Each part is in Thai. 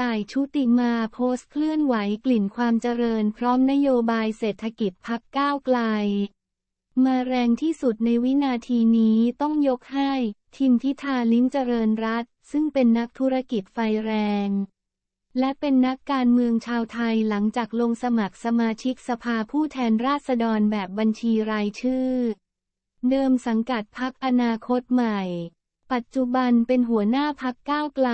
ต่ายชุติมาโพสต์เคลื่อนไหวกลิ่นความเจริญพร้อมนโยบายเศรษฐกิจพักก้าวไกล มาแรงที่สุดในวินาทีนี้ต้องยกให้ ทิมพิธาลิ้มเจริญรัตซึ่งเป็นนักธุรกิจไฟแรง และเป็นนักการเมืองชาวไทยหลังจากลงสมัครสมาชิกสภาผู้แทนราษฎรแบบบัญชีรายชื่อ เดิมสังกัดพักอนาคตใหม่ ปัจจุบันเป็นหัวหน้าพักก้าวไกล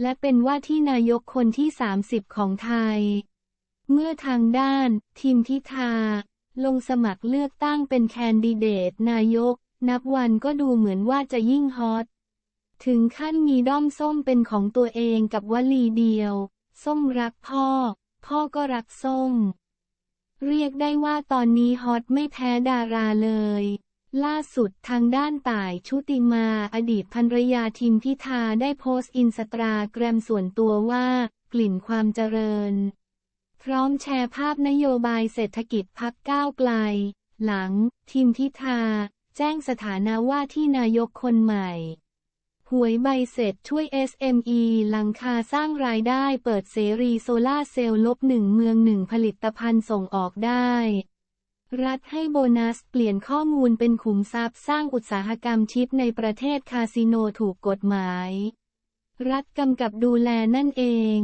และเป็นว่าที่นายกคนที่ 30 ของไทย เมื่อทางด้าน ทีมพิธา ลงสมัครเลือกตั้งเป็นแคนดิเดตนายก นับวันก็ดูเหมือนว่าจะยิ่งฮอต ถึงขั้นมีด้อมส้มเป็นของตัวเองกับวลีเดียว ส้มรักพ่อ พ่อก็รักส้ม เรียกได้ว่าตอนนี้ฮอตไม่แพ้ดาราเลย ล่าสุดทางด้านต่ายชุติมา อดีตภรรยาทิมพิธาได้โพสต์อินสตาแกรมส่วนตัวว่า กลิ่นความเจริญ พร้อมแชร์ภาพนโยบายเศรษฐกิจพักก้าวไกล หลัง ทิมพิธา แจ้งสถานะว่าที่นายกคนใหม่ หวยใบเสร็จช่วย SME หลังคาสร้างรายได้เปิดเสรีโซล่าเซลล์ลบหนึ่งเมืองหนึ่งผลิตภัณฑ์ส่งออกได้ รัฐให้โบนัสเปลี่ยนข้อมูลเป็นขุมทรัพย์สร้างอุตสาหกรรมชิปในประเทศคาสิโนถูกกฎหมาย รัฐกำกับดูแลนั่นเอง